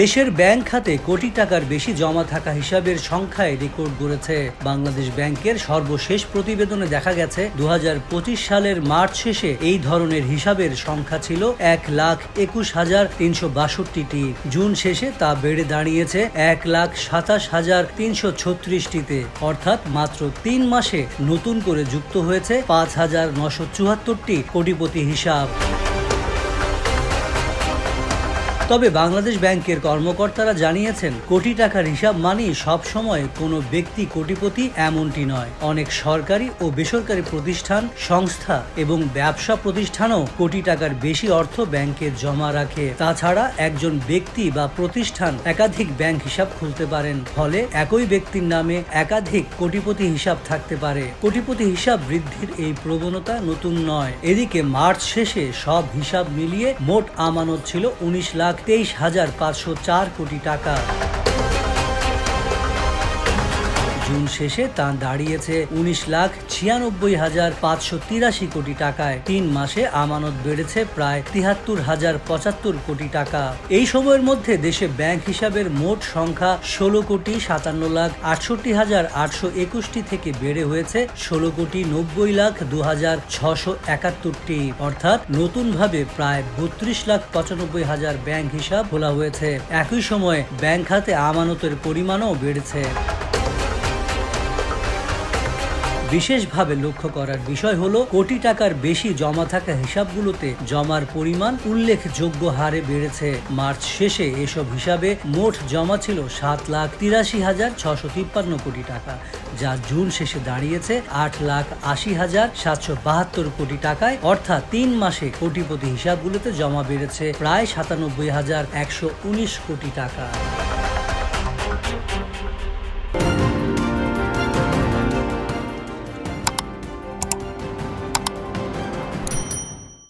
দেশের ব্যাংক খাতে কোটি টাকার বেশি জমা থাকা হিসাবের সংখ্যায় রেকর্ড গড়েছে। বাংলাদেশ ব্যাংকের সর্বশেষ প্রতিবেদনে দেখা গেছে দু হাজার পঁচিশ সালের মার্চ শেষে এই ধরনের হিসাবের সংখ্যা ছিল এক লাখ একুশ হাজার তিনশো বাষট্টিটি। জুন শেষে তা বেড়ে দাঁড়িয়েছে এক লাখ সাতাশ হাজার তিনশো ছত্রিশটিতে। অর্থাৎ মাত্র তিন মাসে নতুন করে যুক্ত হয়েছে পাঁচ হাজার নশো চুয়াত্তরটি কোটিপতি হিসাব। তবে বাংলাদেশ ব্যাংকের কর্মকর্তারা জানিয়েছেন, কোটি টাকার হিসাব মানেই সবসময় কোনো ব্যক্তি কোটিপতি এমনটি নয়। অনেক সরকারি ও বেসরকারি প্রতিষ্ঠান, সংস্থা এবং ব্যবসা প্রতিষ্ঠানও কোটি টাকার বেশি অর্থ ব্যাংকে জমা রাখে। তাছাড়া একজন ব্যক্তি বা প্রতিষ্ঠান একাধিক ব্যাংক হিসাব খুলতে পারেন, ফলে একই ব্যক্তির নামে একাধিক কোটিপতি হিসাব থাকতে পারে। কোটিপতি হিসাব বৃদ্ধির এই প্রবণতা নতুন নয়। এদিকে মার্চ শেষে সব হিসাব মিলিয়ে মোট আমানত ছিল উনিশ লাখ তেইশ হাজার পাঁচশো চার কোটি টাকা। জুন শেষে তা দাঁড়িয়েছে উনিশ লাখ ছিয়ানব্বই হাজার পাঁচশো তিরাশি কোটি টাকায়। তিন মাসে আমানত বেড়েছে প্রায় তিহাত্তর হাজার পঁচাত্তর কোটি টাকা। এই সময়ের মধ্যে দেশে ব্যাংক হিসাবের মোট সংখ্যা ষোলো কোটি সাতান্ন লাখ আটষট্টি হাজার আটশো একুশটি থেকে বেড়ে হয়েছে ষোলো কোটি নব্বই লাখ দু হাজার ছশো একাত্তরটি। অর্থাৎ নতুনভাবে প্রায় বত্রিশ লাখ পঁচানব্বই হাজার ব্যাংক হিসাব খোলা হয়েছে। একই সময়ে ব্যাংক খাতে আমানতের পরিমাণও বেড়েছে। বিশেষভাবে লক্ষ্য করার বিষয় হলো, কোটি টাকার বেশি জমা থাকা হিসাবগুলোতে জমার পরিমাণ উল্লেখযোগ্য হারে বেড়েছে। মার্চ শেষে এসব হিসাবে মোট জমা ছিল সাত লাখ তিরাশি হাজার ছশো তিপ্পান্ন কোটি টাকা, যা জুন শেষে দাঁড়িয়েছে আট লাখ আশি হাজার সাতশো বাহাত্তর কোটি টাকায়, অর্থাৎ তিন মাসে কোটিপতি হিসাবগুলোতে জমা বেড়েছে প্রায় সাতানব্বই হাজার একশো উনিশ কোটি টাকা।